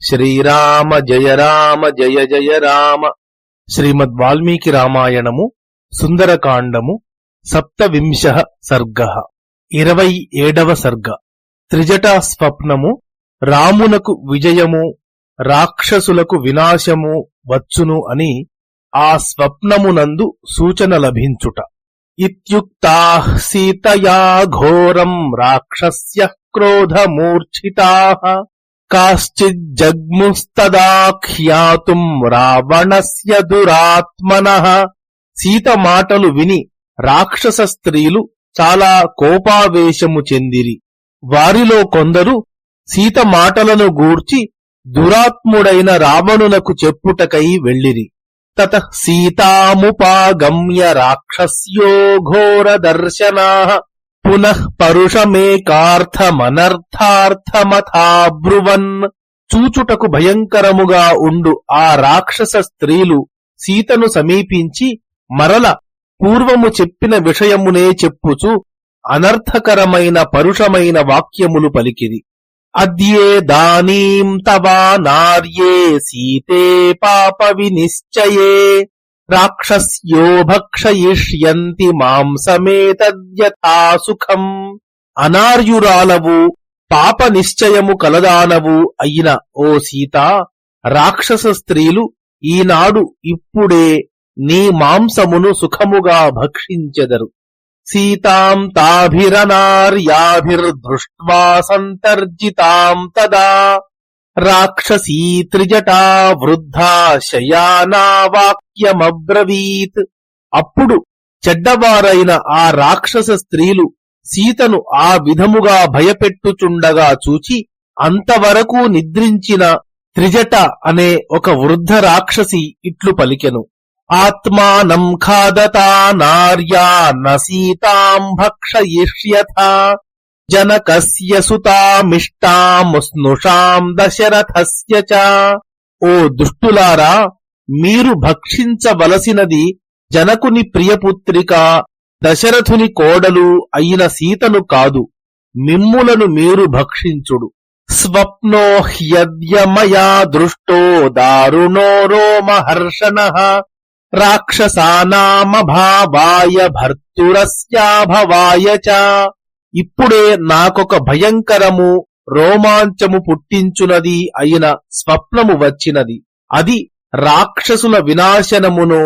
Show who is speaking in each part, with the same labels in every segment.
Speaker 1: శ్రీరామ జయ రామ జయ జయ రామ. శ్రీమద్ వాల్మీకి రామాయణము సుందరకాండము సప్తవింశ సర్గ. ఇరవై ఏడవ సర్గ. త్రిజటా స్వప్నము రామునకు విజయము రాక్షసులకు వినాశము వచ్చును అని ఆ స్వప్నమునందు సూచన లభించుట. ఇత్యుక్తా సీతయా ఘోరం రాక్షస్య క్రోధమూర్ఛితా. కాశ్చిజ్జగ్ముస్తదాఖ్యాతుం రావణస్య దురాత్మన. సీత మాటలు విని రాక్షస స్త్రీలు చాలా కోపావేశము చెందిరి. వారిలో కొందరు సీత మాటలను గూర్చి దురాత్ముడైన రావణునకు చెప్పుటకై వెళ్ళిరి. తత సీతాముపాగమ్య రాక్షస్యో ఘోర దర్శనా. పునః పరుషమేకార్థమనర్థార్థమథాబ్రువన్ చూచుటకు భయంకరముగా ఉండు ఆ రాక్షస స్త్రీలు సీతను సమీపించి మరల పూర్వము చెప్పిన విషయమునే చెప్పుచు అనర్థకరమైన పరుషమైన వాక్యములు పలికిరి. అద్యే దానీం తవా నార్యే సీతే పాప వినిశ్చయే రాక్షస్యో భక్షయిష్యంతి మాంసమేతద్యథా సుఖం అనార్యురాలవు పాప నిశ్చయము కలదానవు అయిన ఓ సీత రాక్షస స్త్రీలు ఈనాడు ఇప్పుడే నీ మాంసమును సుఖముగా భక్షించెదరు. సీతాం తాభిరనార్యాభిర్దృష్ట్వా సంతర్జితాం తదా. రాక్షసీ త్రిజటా వృద్ధా శయానావాక్యమబ్రవీత్ అప్పుడు చెడ్డవారైన ఆ రాక్షస స్త్రీలు సీతను ఆ విధముగా భయపెట్టుచుండగా చూచి అంతవరకు నిద్రించిన త్రిజట అనే ఒక వృద్ధ రాక్షసి ఇట్లు పలికెను. ఆత్మానం ఖాదతా నార్యా న భక్షయిష్యథ. జనకస్య సుతామిష్టాం స్నుషాం దశరథస్య చ ఓ దుష్టులారా మీరు భక్షించవలసినది జనకుని ప్రియపుత్రిక దశరథుని కోడలు అయిన సీతను కాదు మిమ్ములను మీరు భక్షించుడు। స్వప్నో హ్యద్యమయా దృష్టో దారుణో రోమహర్షణ రాక్షసానామభావాయ భర్తురస్యాభవాయ చ। ఇప్పుడే నాకొక భయంకరము రోమాంచము పుట్టించునది అయిన స్వప్నము వచ్చినది. అది రాక్షసుల వినాశనమును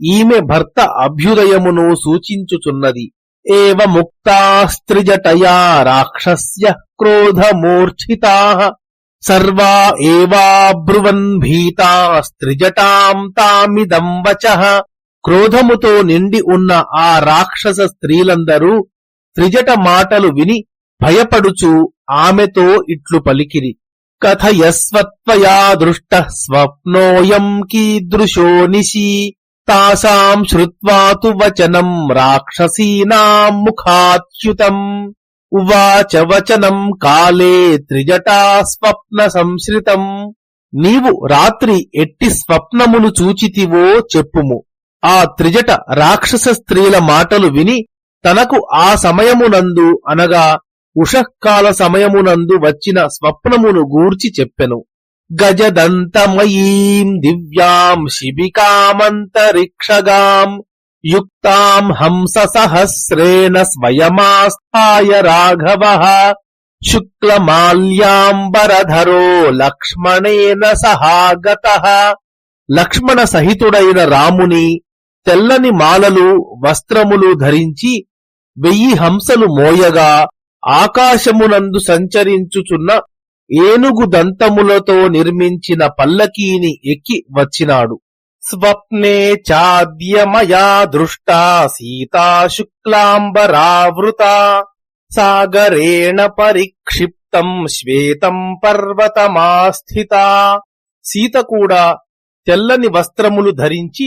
Speaker 1: ఈమె భర్త అభ్యుదయమును సూచించుచున్నది. ఏవ ముక్తాస్త్రిజటయా రాక్షస్య క్రోధమూర్ఛితా సర్వా ఏవాబ్రువన్ భీతాస్త్రిజటాం తామిదం వచ. క్రోధముతో నిండి ఉన్న ఆ రాక్షస స్త్రీలందరూ త్రిజట మాటలు విని భయపడుచు ఆమెతో ఇట్లు పలికిరి. కథయస్వత్వయా దృష్ట స్వప్నోయం కీదృశో నిశీ. తాసాం శ్రుత్వా తు వచనం రాక్షసీనాం ముఖాచ్యుతం. ఉవాచ వచనం కాలే త్రిజటా స్వప్న సంశ్రితం. నీవు రాత్రి ఎట్టి స్వప్నములు చూచితివో చెప్పుము. ఆ త్రిజట రాక్షస స్త్రీల మాటలు విని తనకు ఆ సమయమునందు అనగా ఉషఃకాల సమయమునందు వచ్చిన స్వప్నమును గూర్చి చెప్పెను. గజదంతమయీం దివ్యాం శిబికామంతరిక్షగాం యుక్తాం హంస సహస్రేణ స్వయమాస్థాయ రాఘవ శుక్లమాల్యాంబరధరో లక్ష్మణేన సహాగత. లక్ష్మణ సహితుడైన రాముని తెల్లని మాలలు వస్త్రములు ధరించి వెయ్యి హంసలు మోయగా ఆకాశమునందు సంచరించుచున్న ఏనుగు దంతములతో నిర్మించిన పల్లకీని ఎక్కి వచ్చినాడు. స్వప్నే చాద్యమయా దృష్టా సీతా శుక్లాంబరావృత సాగరేణ పరిక్షిప్తం శ్వేతం పర్వతమాస్థిత. సీత కూడా తెల్లని వస్త్రములు ధరించి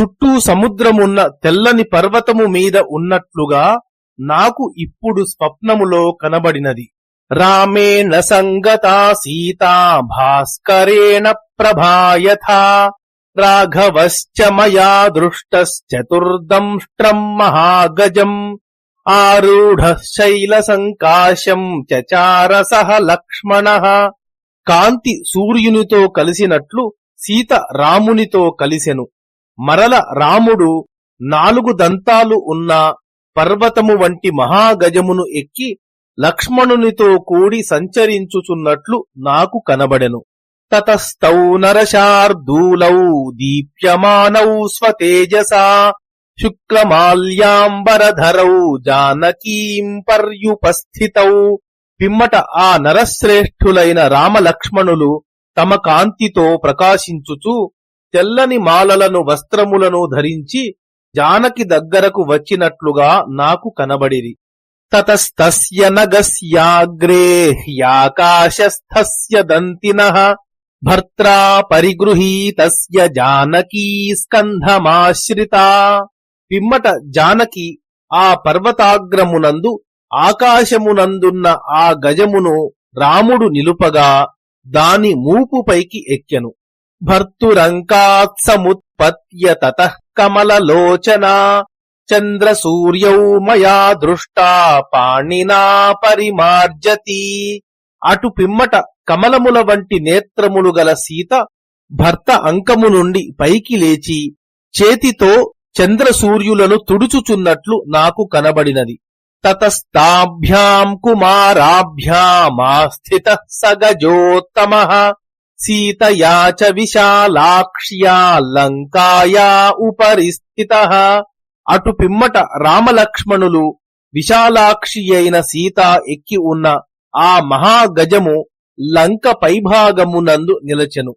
Speaker 1: చుట్టూ సముద్రమున్న తెల్లని పర్వతము మీద ఉన్నట్లుగా నాకు ఇప్పుడు స్వప్నములో కనబడినది. రామేణ సంగతా సీతా భాస్కరేణ ప్రభాయథా. రాఘవశ్చ మయా దృష్టశ్చతుర్దంష్ట్రం మహాగజం. ఆరూఢ శైల సంకాశం చచార సహ లక్ష్మణ. కాంతి సూర్యునితో కలిసినట్లు సీత రామునితో కలిసెను. మరల రాముడు నాలుగు దంతాలు ఉన్న పర్వతము వంటి మహాగజమును ఎక్కి లక్ష్మణునితో కూడి సంచరించుచున్నట్లు నాకు కనబడెను. తతస్తౌ నరశార్దూలౌ దీప్యమానౌ స్వతేజసా శుక్లమాల్యాంబరధరౌ జానకీం పర్యుపస్థితౌ. పిమ్మట ఆ నరశ్రేష్ఠులైన రామలక్ష్మణులు తమ కాంతితో ప్రకాశించుచు తెల్లని మాలలను వస్త్రములను ధరించి జానకి దగ్గరకు వచ్చినట్లుగా నాకు కనబడిరి. తతస్తస్య నగస్యాగ్రే హ్యాకాశస్థస్య దంతిన భర్త్రా పరిగృహీతస్య జానకీ స్కంధమాశ్రిత. పిమ్మట జానకి ఆ పర్వతాగ్రమునందు ఆకాశమునందున్న ఆ గజమును రాముడు నిలుపగా దాని మూపుపైకి ఎక్కెను. భర్తురంకాత్సముత్పత్య తత కమలలోచనా చంద్రసూర్యౌ మయా దృష్టా పాణినా పరిమార్జతి అటు పిమ్మట కమలముల వంటి నేత్రములు గల సీత భర్త అంకము నుండి పైకి లేచి చేతితో చంద్రసూర్యులను తుడుచుచున్నట్లు నాకు కనబడినది. తతస్తాభ్యాం కుమారాభ్యామాస్థిత సగజోత్తమ సీతయా చ విశాలాక్ష్యా లంకాయా ఉపరిస్థిత. అటు పిమ్మట రామలక్ష్మణులు విశాలాక్షి అయిన సీత ఎక్కి ఉన్న ఆ మహాగజము లంక పైభాగమునందు నిలచెను.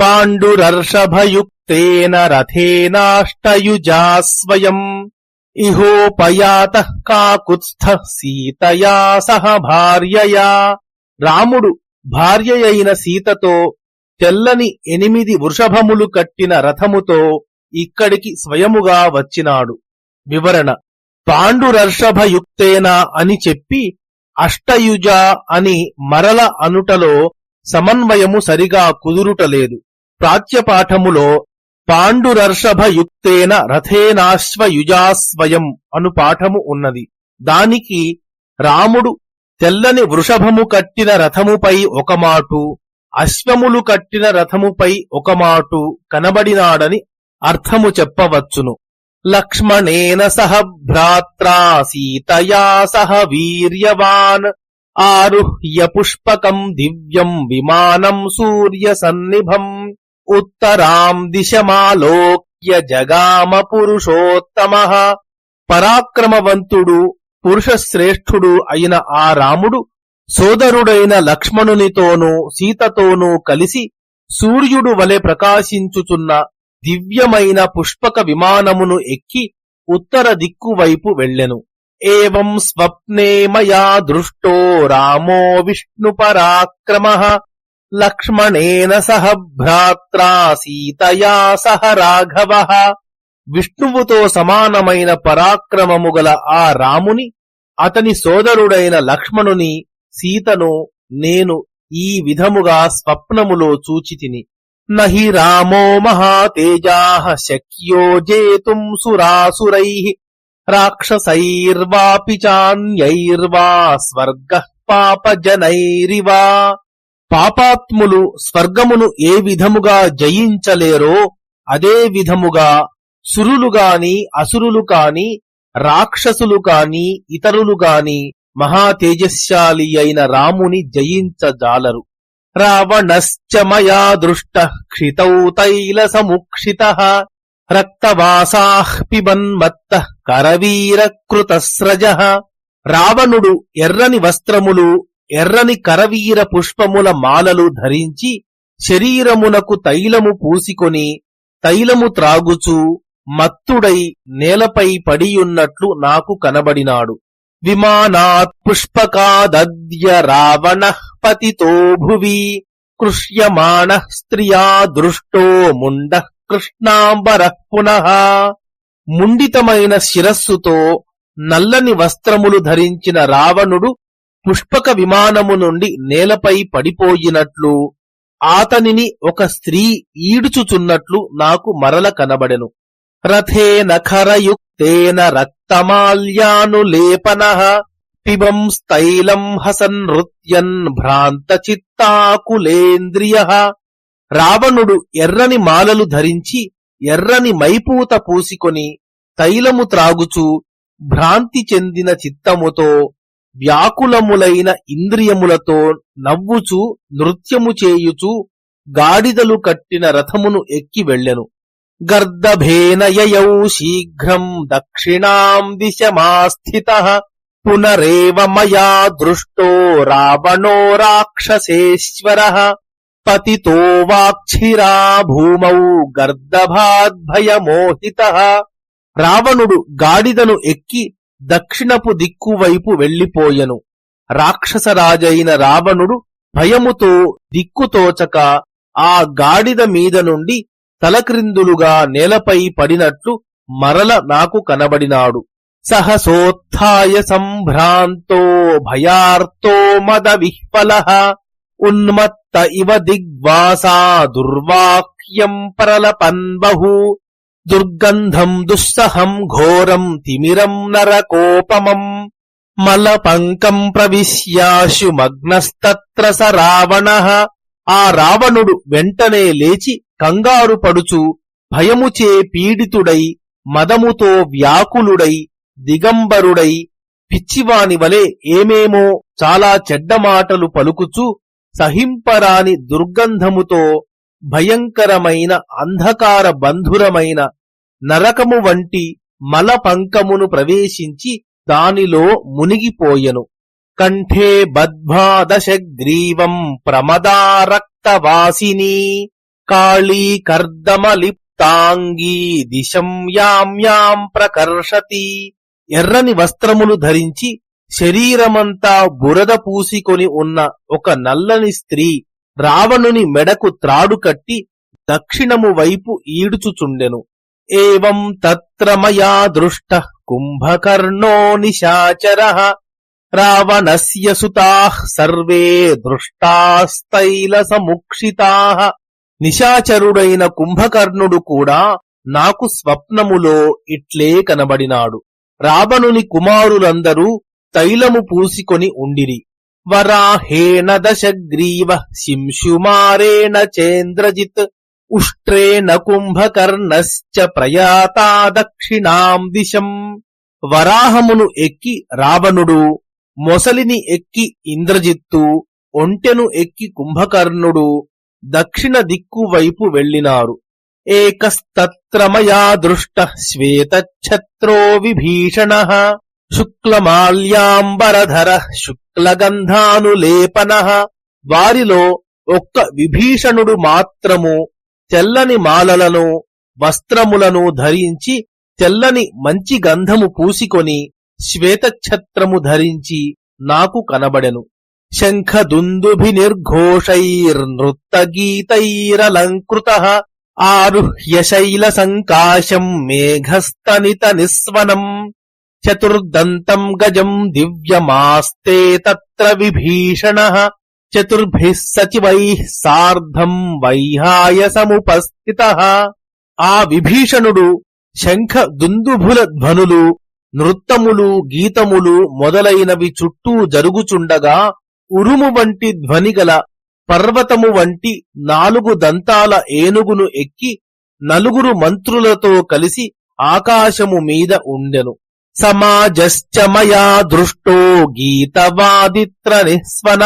Speaker 1: పాండురర్షభయుక్తేన రథేనాష్టయుజా స్వయం. ఇహోపయాత కాకుత్స్థ సీతయా సహ భార్యయా. రాముడు భార్యయైన సీతతో తెల్లని ఎనిమిది వృషభములు కట్టిన రథముతో ఇక్కడికి స్వయముగా వచ్చినాడు. వివరణ. పాండురర్షభయుక్తేనా అని చెప్పి అష్టయుజ అని మరల అనుటలో సమన్వయము సరిగా కుదురుటలేదు. ప్రాచ్యపాఠములో పాండురర్షభయుక్తేన రథేనాశ్వయుజాస్వయం అను పాఠము ఉన్నది. దానికి రాముడు తెల్లని వృషభము కట్టిన రథముపై ఒక మాటు అశ్వములు కట్టిన రథముపై ఒక మాటు కనబడినాడని అర్థము చెప్పవచ్చును. లక్ష్మణేన సహ భ్రాత్రా సీతయా సహ వీర్యవాన్ ఆరుహ్య పుష్పకం దివ్యం విమానం సూర్య సన్నిభం ఉత్తరాం దిశమాలోక్య జగామ పురుషోత్తమ. పరాక్రమవంతుడు పురుషశ్రేష్ఠుడు అయిన ఆ రాముడు సోదరుడైన లక్ష్మణునితోనూ సీతతోనూ కలిసి సూర్యుడు వలె ప్రకాశించుచున్న దివ్యమైన పుష్పక విమానమును ఎక్కి ఉత్తర దిక్కు వైపు వెళ్ళెను. ఏం స్వప్నే మయా దృష్టో రామో విష్ణు పరాక్రమ లక్ష్మణేన సహ భ్రాత్రా సీతయా సహ రాఘవ. విష్ణువుతో సమానమైన పరాక్రమము గల ఆ రాముని అతని సోదరుడైన లక్ష్మణుని సీతను నేను ఈ విధముగా స్వప్నములో చూచితిని. నహి రామో మహాతేజా శక్యో జేతుం సురాసురై రాక్షసైర్వాపి చాన్యైర్వా స్వర్గ పాపజనైరివా. పాపాత్ములు స్వర్గమును ఏ విధముగా జయించలేరో అదే విధముగా సురులు గాని అసురులు కాని రాక్షసులు కాని ఇతరులు గాని మహాతేజశాలి అయిన రాముని జయించజాలరు. రావణశ్చ మయా దృష్ట క్షితౌ తైల సముక్షిత రక్తవాసాః పిబన్మత్త కరవీరకృతస్రజ రావణుడు ఎర్రని వస్త్రములు ఎర్రని కరవీర పుష్పముల మాలలు ధరించి శరీరమునకు తైలము పూసికొని తైలము త్రాగుచూ మత్తుడై నేలపై పడియున్నట్లు నాకు కనబడినాడు. విమానాత్ పుష్పకాదద్య రావణ పతితో భువి కృష్యమాణ స్త్రియా దృష్టో ముండ కృష్ణాంబర పునః. ముండితమైన శిరస్సుతో నల్లని వస్త్రములు ధరించిన రావణుడు పుష్పక విమానము నుండి నేలపై పడిపోయినట్లు ఆతనిని ఒక స్త్రీ ఈడుచుచున్నట్లు నాకు మరల కనబడెను. రథేన ఖరయుక్తేన రక్తమాల్యానులేపన పిబం స్థైలం హసన్ నృత్యన్ భ్రాంత చిత్తాకులేంద్రియ రావణుడు ఎర్రని మాలలు ధరించి ఎర్రని మైపూత పూసికొని తైలము త్రాగుచు భ్రాంతి చెందిన చిత్తముతో వ్యాకులములైన ఇంద్రియములతో నవ్వుచు నృత్యము చేయుచు గాడిదలు కట్టిన రథమును ఎక్కి వెళ్ళెను. గర్దభేన యయౌ శీఘ్రం దక్షిణాం దిశమాస్థిత పునరేవ మయా దృష్టో రావణో రాక్షసేశ్వర పతితో వాక్షిరా భూమౌ గర్దభాద్భయమోహిత రావణుడు గాడిదను ఎక్కి దక్షిణపు దిక్కు వైపు వెళ్ళిపోయెను రాక్షసరాజైన రావణుడు భయముతో దిక్కుతోచక ఆ గాడిద మీద నుండి తలక్రిందులుగా నేలపై పడినట్లు మరల నాకు కనబడినాడు. సహసోత్య సంభ్రాంతో భయార్తో మద విహ్వల ఉన్మత్త ఇవ దిగ్వాసా దుర్వాక్యం ప్రలపన్ దుర్గంధం దుస్సహం ఘోరం తిమిరం నరకోపమం. మలపంకం ప్రవిశ్యాశు మగ్నస్తత్ర స రావణ ఆ రావణుడు వెంటనే లేచి కంగారు పడుచు భయముచే పీడితుడై మదముతో వ్యాకులుడై దిగంబరుడై పిచ్చివాని వలె ఏమేమో చాలా చెడ్డ మాటలు పలుకుచు సహింపరాని దుర్గంధముతో భయంకరమైన అంధకార బంధురమైన నరకము వంటి మలపంకమును ప్రవేశించి దానిలో మునిగిపోయెను. కంఠే బద్భాదశగ్రీవం ప్రమదారక్తవాసిని కాళీ కర్దమలిప్తాంగీ దిశం యామ్యాం ప్రకర్షతి. ఎర్రని వస్త్రములు ధరించి శరీరమంతా బురద పూసికొని ఉన్న ఒక నల్లని స్త్రీ రావణుని మెడకు త్రాడు కట్టి దక్షిణము వైపు ఈడుచుచుండెను. ఏం తత్ర మయా దృష్ట కుంభకర్ణో నిశాచర రావణస్య సుతాః సర్వే దృష్టాస్తైల సముక్షితాః నిశాచరుడైన కుంభకర్ణుడు కూడా నాకు స్వప్నములో ఇట్లే కనబడినాడు. రావణుని కుమారులందరూ తైలము పూసికొని ఉండిరి. వరాహేణ దశగ్రీవ శింశుమారేణ చేంద్రజిత్ ఉష్ట్రేణ కుంభకర్ణశ్చ ప్రయాతా దక్షిణాం దిశం. వరాహమును ఎక్కి రావణుడు మొసలిని ఎక్కి ఇంద్రజిత్తు ఒంటెను ఎక్కి కుంభకర్ణుడు దక్షిణ దిక్కు వైపు వెళ్ళినారు ఏకస్తత్రమయా దృష్ట శ్వేతఛత్రో విభీషణ శుక్లమాల్యాంబరధర శుక్లగంధానులేపన. వారిలో ఒక్క విభీషణుడు మాత్రము తెల్లని మాలలను వస్త్రములను ధరించి తెల్లని మంచి గంధము పూసికొని శ్వేతఛత్రము ధరించి నాకు కనబడెను. శంఖ దుందుభి నిర్ఘోషైర్నృత్త ఆరుహ్య శైల సంకాశం మేఘస్తనిత నిస్వనం చతుర్దంతం గజం దివ్యమాస్తే తత్ర విభీషణ చతుర్భిः సచివైః సార్ధం వైహాయ సముపస్థిత ఆ విభీషణుడు శంఖ దుందుభుల ధ్వనులు నృత్తములు గీతములు మొదలైనవి చుట్టూ జరుగుచుండగా ఉరుము వంటి ధ్వనిగల పర్వతము వంటి నాలుగు దంతాల ఏనుగును ఎక్కి నలుగురు మంత్రులతో కలిసి ఆకాశము మీద ఉండెను. సమాజశ్చ మయా దృష్టో గీతవాదిత్ర నిస్వన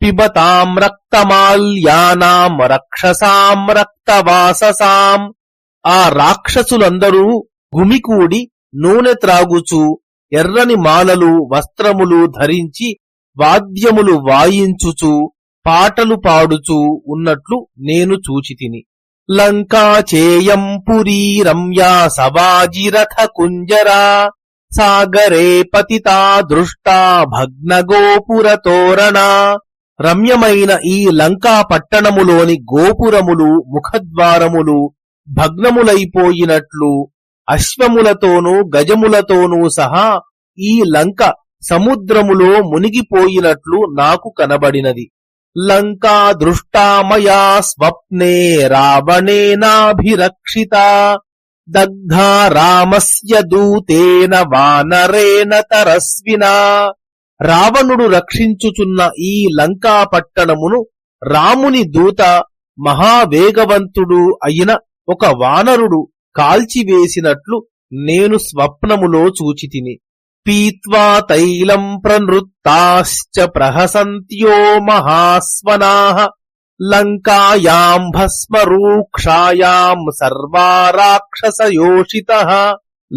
Speaker 1: పిబతాం రక్తమాల్యానాం రక్షసాం రక్తవాససాం. ఆ రాక్షసులందరూ గుమికూడి నూనె త్రాగుచు ఎర్రని మాలలు వస్త్రములు ధరించి వాద్యములు వాయించుచు పాటలు పాడుచు ఉన్నట్లు నేను చూచితిని. లంకా చేయం పురీ రమ్యా సవాజిరథ కుంజరా సాగరే పతితా దృష్టా భగ్నగోపురతోరణా రమ్యమైన ఈ లంకా పట్టణములోని గోపురములు ముఖద్వారములు భగ్నములైపోయినట్లు అశ్వములతోనూ గజములతోనూ సహా ఈ లంక సముద్రములో మునిగిపోయినట్లు నాకు కనబడినది. లంకా దృష్టామయా స్వప్నే రావణేనాభిరక్షిత. దగ్ధా రామస్య దూతేన వానరేణ తరస్వినా. రావణుడు రక్షించుచున్న ఈ లంకా పట్టణమును రాముని దూత మహావేగవంతుడు అయిన ఒక వానరుడు కాల్చివేసినట్లు నేను స్వప్నములో చూచితిని. పీత్వా తైలం ప్రనృత్తాశ్చ ప్రహసంత్యో మహాస్వనా. లంకాయాం భస్మరూక్షాయాం సర్వా రాక్షసయోషిత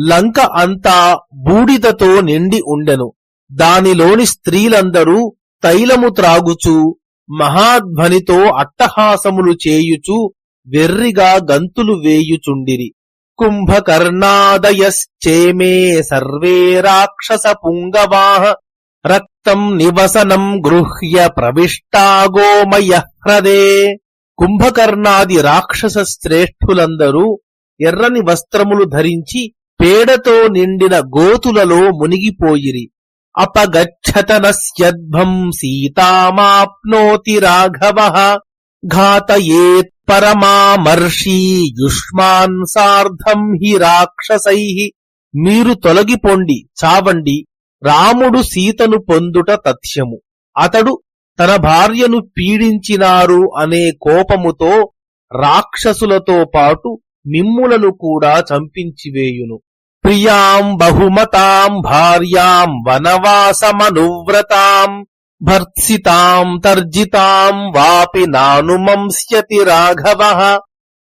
Speaker 1: లంక అంతా బూడిదతో నిండి ఉండెను. దానిలోని స్త్రీలందరూ తైలము త్రాగుచూ మహాధ్వనితో అట్టహాసములు చేయుచు వెర్రిగా గంతులు వేయుచుండిరి. కుంభకర్ణాదయశ్చేమే సర్వే రాక్షస పుంగవాహ రక్తం నివసనం గృహ్య ప్రవిష్టా గోమయ హ్రదే కుంభకర్ణాది రాక్షస శ్రేష్ఠులందరూ ఎర్రని వస్త్రములు ధరించి పేడతో నిండిన గోతులలో మునిగిపోయిరి. అపగచ్చతనస్యద్భం సీతామాప్నోతి రాఘవ. ఘాతయేత్ పరమామర్షీ యుష్మాన్ సార్ధం హి రాక్షసై. మీరు తొలగిపోండి చావండి. రాముడు సీతను పొందుట తథ్యము. అతడు తన భార్యను పీడించినారు అనే కోపముతో రాక్షసులతో పాటు మిమ్ములను కూడా చంపించివేయును ప్రియాం బహుమతాం భార్యాం వనవాసమనువ్రతాం. భర్త్సితాం తర్జితాం వాపి నానుమంస్యతి రాఘవ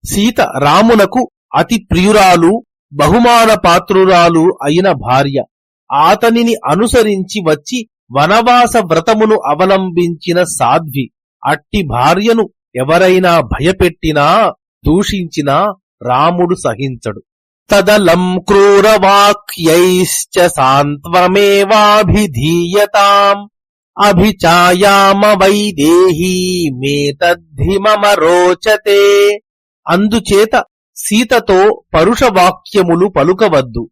Speaker 1: సీత రామునకు అతి ప్రియురాలు బహుమాన పాత్రురాలు అయిన భార్య। ఆతనిని అనుసరించి వచ్చి వనవాస వ్రతమును అవలంబించిన సాధ్వి। అట్టి భార్యను ఎవరైనా భయపెట్టినా దూషించినా రాముడు సహించడు। తదలం క్రూరవాక్యైశ్చ సాంత్వమేవాభిధీయతాం। అభిచాయామ వైదేహీ మేతద్ధి మమ రోచతే అందుచేత సీతతో పరుషవాక్యములు పలుకవద్దు.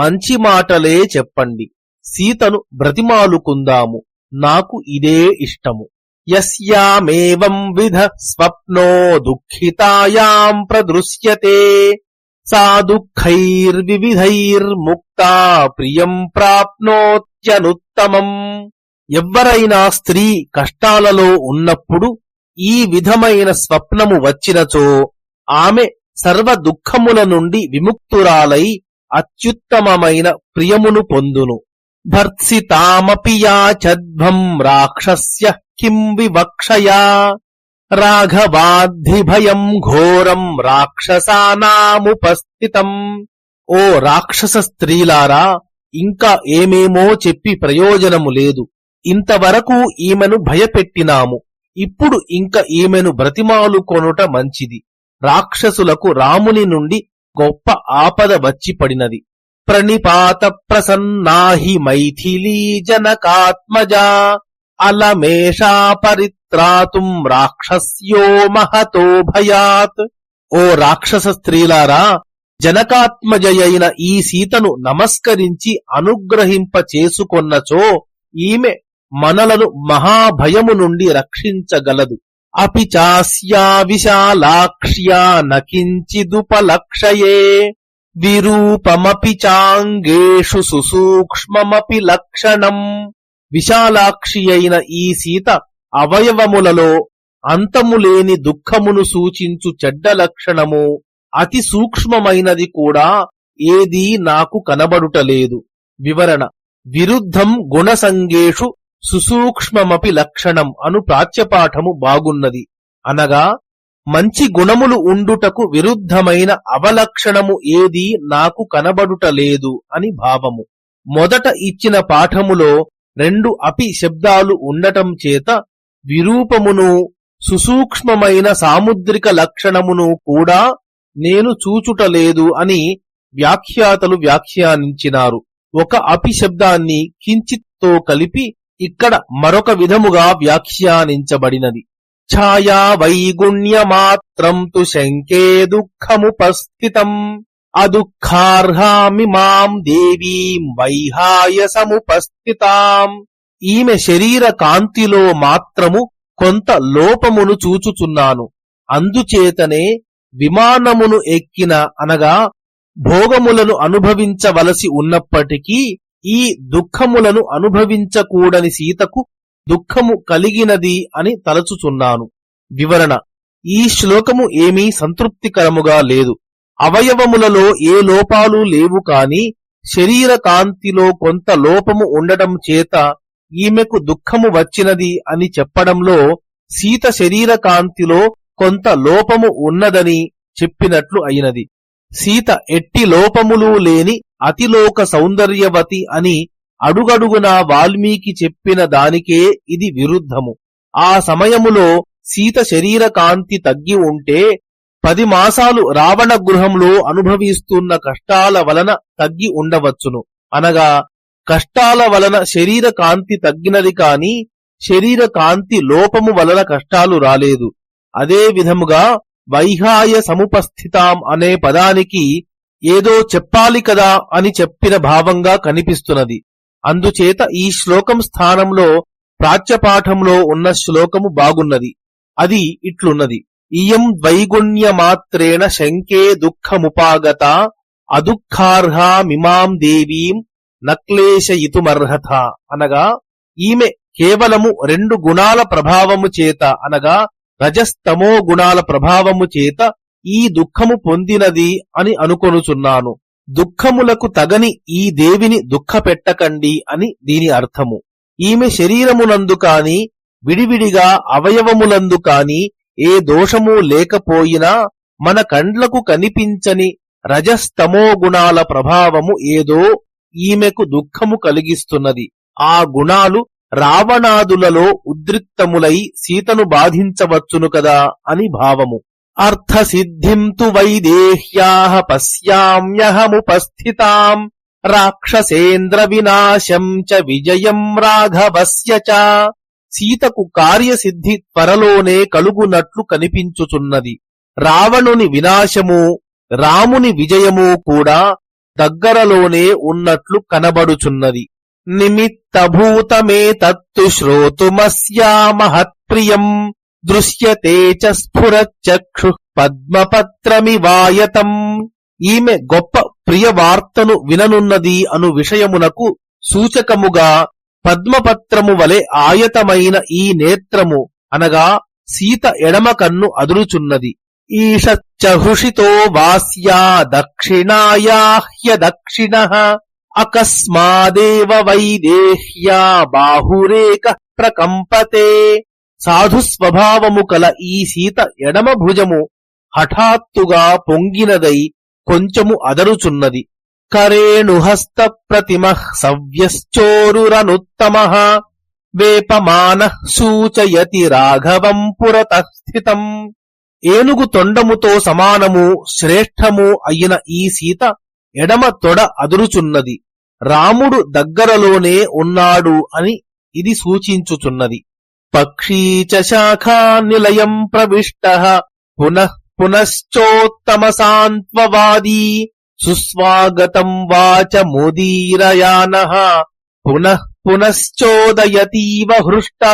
Speaker 1: మంచి మాటలే చెప్పండి. సీతను బ్రతిమాలుకుందాము. నాకు ఇదే ఇష్టము. యస్యామేవం విధ స్వప్నో దుఃఖితాయాం ప్రదృశ్యతే. సా దుఃఖైర్వివిధైర్ముక్త ప్రియం ప్రాప్నోత్యనుత్తమం. ఎవ్వరైనా స్త్రీ కష్టాలలో ఉన్నప్పుడు ఈ విధమైన స్వప్నము వచ్చినచో ఆమె సర్వ దుఃఖముల నుండి విముక్తురాలై అత్యుత్తమమైన ప్రియమును పొందును. భర్త్సితామపియాచద్భం రాక్షస్య కిం వివక్షయా రాఘవాద్ధిభయం ఘోరం రాక్షసానాముపస్థితం. ఓ రాక్షస స్త్రీలారా ఇంకా ఏమేమో చెప్పి ప్రయోజనము లేదు. ఇంతవరకు ఈమెను భయపెట్టినాము. ఇప్పుడు ఇంక ఈమెను బ్రతిమాలు కొనుట మంచిది. రాక్షసులకు రాముని నుండి గొప్ప ఆపద వచ్చి పడినది ప్రణిపాత ప్రసన్నాహి మైథిలీ జనకాత్మజా అలమేషా పరిత్రాతుం రాక్షస్యో మహతో భయాత్. ఓ రాక్షస స్త్రీలారా జనకాత్మజయైన ఈ సీతను నమస్కరించి అనుగ్రహింప చేసుకొన్నచో ఈమె మనలను మహాభయము నుండి రక్షించగలదు. అపి చాస్యా విశాలాక్ష్యా నకించిదుపలక్షయే విరూపమపి చాంగేషు సుసూక్ష్మమపి లక్షణం. విశాలాక్షి అయిన ఈ సీత అవయవములలో అంతములేని దుఃఖమును సూచించు చెడ్డ లక్షణము. అతి సూక్ష్మమైనది కూడా ఏదీ నాకు కనబడుటలేదు వివరణ. విరుద్ధం గుణసంగేషు సుసూక్ష్మమపి లక్షణం అను ప్రాచ్యపాఠము బాగున్నది. అనగా మంచి గుణములు ఉండుటకు విరుద్ధమైన అవలక్షణము ఏదీ నాకు కనబడుటలేదు అని భావము. మొదట ఇచ్చిన పాఠములో రెండు అపి శబ్దాలు ఉండటం చేత విరూపమును సుసూక్ష్మమైన సాముద్రిక లక్షణమును కూడా నేను చూచుటలేదు అని వ్యాఖ్యాతలు వ్యాఖ్యానించినారు. ఒక అపి శబ్దాన్ని కించిత్తో కలిపి ఇక్కడ మరొక విధముగా వ్యాఖ్యానించబడినది. ఛాయా వైగుణ్యమాత్రం తు శంకే దుఃఖముపస్థితం అదుఃఖార్హామి మాం దేవీం వైహాయ సముపస్థితాం. ఈమె శరీర కాంతిలో మాత్రము కొంత లోపమును చూచుచున్నాను. అందుచేతనే విమానమును ఎక్కిన అనగా భోగములను అనుభవించవలసి ఉన్నప్పటికీ ఈ దుఃఖములను అనుభవించకూడని సీతకు దుఃఖము కలిగినది అని తలచుచున్నాను. వివరణ. ఈ శ్లోకము ఏమీ సంతృప్తికరముగా లేదు. అవయవములలో ఏ లోపాలు లేవు కాని శరీర కాంతిలో కొంత లోపము ఉండటం చేత ఈమెకు దుఃఖము వచ్చినది అని చెప్పడంలో సీత శరీర కాంతిలో కొంత లోపము ఉన్నదని చెప్పినట్లు అయినది. సీత ఎట్టి లోపములు లేని అతిలోక సౌందర్యవతి అని అడుగడుగునా వాల్మీకి చెప్పిన దానికే ఇది విరుద్ధము. ఆ సమయములో సీత శరీర కాంతి తగ్గి ఉంటే పది మాసాలు రావణ గృహంలో అనుభవిస్తున్న కష్టాల వలన తగ్గి ఉండవచ్చును. అనగా కష్టాల వలన శరీర కాంతి తగ్గినది కాని శరీర కాంతి లోపము వలన కష్టాలు రాలేదు. అదే విధముగా వైహాయ సముపస్థితాం అనే పదానికి ఏదో చెప్పాలి కదా అని చెప్పిన భావంగా కనిపిస్తున్నది. అందుచేత ఈ శ్లోకం స్థానంలో ప్రాచ్యపాఠంలో ఉన్న శ్లోకము బాగున్నది. అది ఇట్లున్నది. ఇయం ద్వైగుణ్యమాత్రేణ శంకే దుఃఖముపాగత అదుఃఖార్హా మిమాం దేవీం నక్లేశయితుమర్హత అనగా ఈమె కేవలము రెండు గుణాల ప్రభావము చేత అనగా రజస్తమో గుణాల ప్రభావము చేత ఈ దుఃఖము పొందినది అని అనుకొనుచున్నాను. దుఃఖములకు తగని ఈ దేవిని దుఃఖపెట్టకండి అని దీని అర్థము. ఈమె శరీరమునందు కాని విడివిడిగా అవయవములందు కాని ఏ దోషము లేకపోయినా మన కండ్లకు కనిపించని రజస్తమో గుణాల ప్రభావము ఏదో ఈమెకు దుఃఖము కలిగిస్తున్నది. ఆ గుణాలు రావణాదులలో ఉద్రిక్తములై సీతను బాధించవచ్చును కదా అని భావము. అర్థసిద్ధిం తు వైదేహ్యా పశ్యామ్యహముపస్థితాం. రాక్షసేంద్ర వినాశం చ విజయం రాఘవస్య చ. సీతకు కార్యసిద్ధి త్వరలోనే కలుగునట్లు కనిపించుచున్నది. రావణుని వినాశము రాముని విజయము కూడా దగ్గరలోనే ఉన్నట్లు కనబడుచున్నది. నిమిత్తభూతమే తత్తు శ్రోతుమస్యా మహత్ప్రియం దృశ్యతే చ స్ఫురచక్షు పద్మపత్రమివాయతం ఈమె గొప్ప ప్రియ వార్తను విననున్నది అను విషయమునకు సూచకముగా పద్మపత్రము వలె ఆయతమైన ఈ నేత్రము అనగా సీత ఎడమ కన్ను అదురుచున్నది. ఈషచ్చహృషితో వాస్యా దక్షిణాయాహ్య దక్షిణ అకస్మాదేవ వైదేహ్యా బాహురేక ప్రకంపతే. సాధుస్వభావము కల ఈ సీత ఎడమ భుజము హఠాత్తుగా పొంగినదై కొంచెము అదరుచున్నది. కరేణుహస్త ప్రతిమ సవ్యశ్చోరురనుత్తమ. వేపమాన సూచయతి రాఘవం పురత స్థితం ఏనుగు తొండముతో సమానము శ్రేష్టము అయిన ఈ సీత ఎడమ తొడ అదురుచున్నది. రాముడు దగ్గరలోనే ఉన్నాడు అని ఇది సూచించుచున్నది. పక్షీచ శాఖా నిలయం ప్రవిష్ట. పునః పునశ్చోత్తమ సాంత్వవాదీ సుస్వాగతం వాచ మోదీరయాన. పునః పునశ్చోదయతీవ హృష్ట.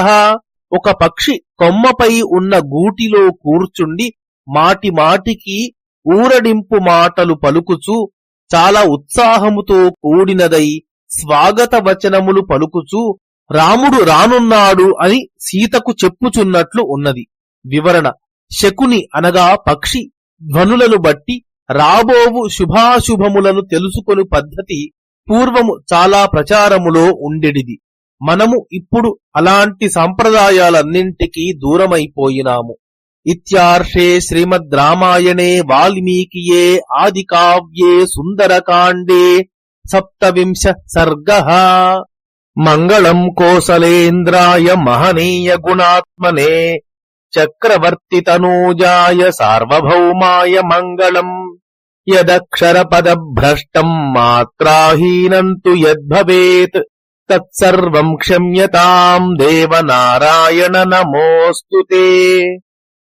Speaker 1: ఒక పక్షి కొమ్మపై ఉన్న గూటిలో కూర్చుండి మాటి మాటికి ఊరడింపు మాటలు పలుకుచూ చాలా ఉత్సాహముతో కూడినదై స్వాగత వచనములు పలుకుచూ రాముడు రానున్నాడు అని సీతకు చెప్పుచున్నట్లు ఉన్నది. వివరణ శకుని అనగా పక్షి ధ్వనులను బట్టి రాబోవు శుభాశుభములను తెలుసుకొని పద్ధతి పూర్వము చాలా ప్రచారములో ఉండెడిది. మనము ఇప్పుడు అలాంటి సంప్రదాయాలన్నింటికీ దూరమైపోయినాము. ఇత్యార్షే శ్రీమద్ రామాయణే వాల్మీకియే ఆది కావ్యే సుందరకాండే సప్తవింశ సర్గ మంగళం కోసలేంద్రాయ మహనీయ గుణాత్మనే చక్రవర్తి తనూజాయ సార్వభౌమాయ మంగళం యదక్షర యదక్షరపదభ్రష్టం మాత్రాహీనం తు యద్భవేత్ తత్సర్వం క్షమ్యతాం దేవనారాయణ నమోస్తుతే